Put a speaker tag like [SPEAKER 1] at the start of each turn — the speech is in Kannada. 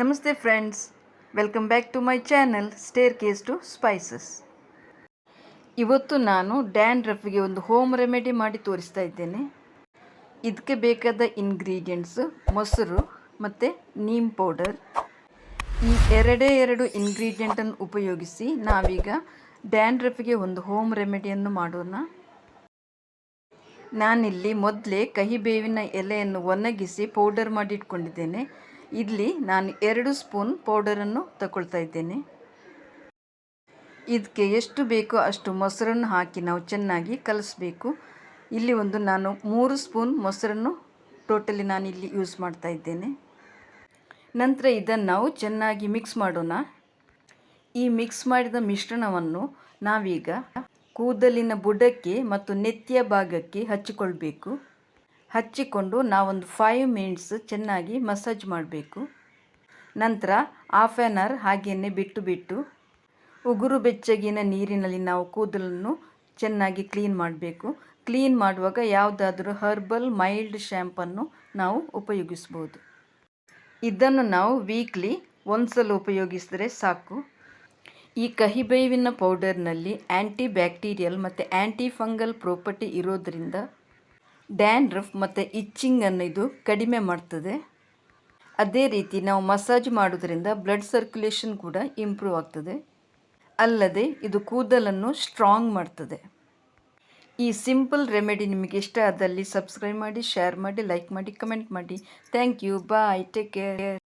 [SPEAKER 1] ನಮಸ್ತೆ friends, welcome back to my channel, staircase to spices. ಇವತ್ತು ನಾನು ಡ್ಯಾನ್ ರಫ್ಗೆ ಒಂದು ಹೋಮ್ ರೆಮಿಡಿ ಮಾಡಿ ತೋರಿಸ್ತಾ ಇದ್ದೇನೆ. ಇದಕ್ಕೆ ಬೇಕಾದ ಇಂಗ್ರೀಡಿಯೆಂಟ್ಸು ಮೊಸರು ಮತ್ತು ನೀಮ್ ಪೌಡರ್. ಈ ಎರಡೇ ಎರಡು ಇಂಗ್ರೀಡಿಯೆಂಟನ್ನು ಉಪಯೋಗಿಸಿ ನಾವೀಗ ಡ್ಯಾನ್ ರಫ್ಗೆ ಒಂದು ಹೋಮ್ ರೆಮಿಡಿಯನ್ನು ಮಾಡೋಣ. ನಾನಿಲ್ಲಿ ಮೊದಲೇ ಕಹಿಬೇವಿನ ಎಲೆಯನ್ನು ಒಣಗಿಸಿ ಪೌಡರ್ ಮಾಡಿ ಇಟ್ಕೊಂಡಿದ್ದೇನೆ ಇಲ್ಲಿ ನಾನು ಎರಡು ಸ್ಪೂನ್ ಪೌಡರನ್ನು ತಗೊಳ್ತಾ ಇದ್ದೇನೆ. ಇದಕ್ಕೆ ಎಷ್ಟು ಬೇಕೋ ಅಷ್ಟು ಮೊಸರನ್ನು ಹಾಕಿ ನಾವು ಚೆನ್ನಾಗಿ ಕಲಿಸ್ಬೇಕು. ಇಲ್ಲಿ ಒಂದು ನಾನು ಮೂರು ಸ್ಪೂನ್ ಮೊಸರನ್ನು ಟೋಟಲಿ ನಾನು ಇಲ್ಲಿ ಯೂಸ್ ಮಾಡ್ತಾ ಇದ್ದೇನೆ. ನಂತರ ಇದನ್ನು ನಾವು ಚೆನ್ನಾಗಿ ಮಿಕ್ಸ್ ಮಾಡೋಣ. ಈ ಮಿಕ್ಸ್ ಮಾಡಿದ ಮಿಶ್ರಣವನ್ನು ನಾವೀಗ ಕೂದಲಿನ ಬುಡಕ್ಕೆ ಮತ್ತು ನೆತ್ತಿಯ ಭಾಗಕ್ಕೆ ಹಚ್ಚಿಕೊಳ್ಬೇಕು. ಹಚ್ಚಿಕೊಂಡು ನಾವೊಂದು ಫೈವ್ ಮಿನಿಟ್ಸ್ ಚೆನ್ನಾಗಿ ಮಸಾಜ್ ಮಾಡಬೇಕು. ನಂತರ ಹಾಫ್ ಆ್ಯನ್ ಅವರ್ ಹಾಗೆಯೇ ಬಿಟ್ಟು ಬಿಟ್ಟು ಉಗುರು ಬೆಚ್ಚಗಿನ ನೀರಿನಲ್ಲಿ ನಾವು ಕೂದಲನ್ನು ಚೆನ್ನಾಗಿ ಕ್ಲೀನ್ ಮಾಡಬೇಕು. ಕ್ಲೀನ್ ಮಾಡುವಾಗ ಯಾವುದಾದ್ರೂ ಹರ್ಬಲ್ ಮೈಲ್ಡ್ ಶ್ಯಾಂಪನ್ನು ನಾವು ಉಪಯೋಗಿಸ್ಬೋದು. ಇದನ್ನು ನಾವು ವೀಕ್ಲಿ ಒಂದು ಸಲ ಉಪಯೋಗಿಸಿದ್ರೆ ಸಾಕು. ಈ ಕಹಿಬೇವಿನ ಪೌಡರ್ನಲ್ಲಿ ಆ್ಯಂಟಿ ಬ್ಯಾಕ್ಟೀರಿಯಲ್ ಮತ್ತು ಆ್ಯಂಟಿ ಫಂಗಲ್ ಪ್ರಾಪರ್ಟಿ ಇರೋದರಿಂದ ರಫ್ ಮತ್ತು ಇಚ್ಚಿಂಗನ್ನು ಇದು ಕಡಿಮೆ ಮಾಡ್ತದೆ. ಅದೇ ರೀತಿ ನಾವು ಮಸಾಜ್ ಮಾಡೋದ್ರಿಂದ ಬ್ಲಡ್ ಸರ್ಕ್ಯುಲೇಷನ್ ಕೂಡ ಇಂಪ್ರೂವ್ ಆಗ್ತದೆ. ಅಲ್ಲದೆ ಇದು ಕೂದಲನ್ನು ಸ್ಟ್ರಾಂಗ್ ಮಾಡ್ತದೆ. ಈ ಸಿಂಪಲ್ ರೆಮಿಡಿ ನಿಮಗೆ ಇಷ್ಟ ಆದಲ್ಲಿ ಸಬ್ಸ್ಕ್ರೈಬ್ ಮಾಡಿ, ಶೇರ್ ಮಾಡಿ, ಲೈಕ್ ಮಾಡಿ, ಕಮೆಂಟ್ ಮಾಡಿ. Thank you, bye, take care.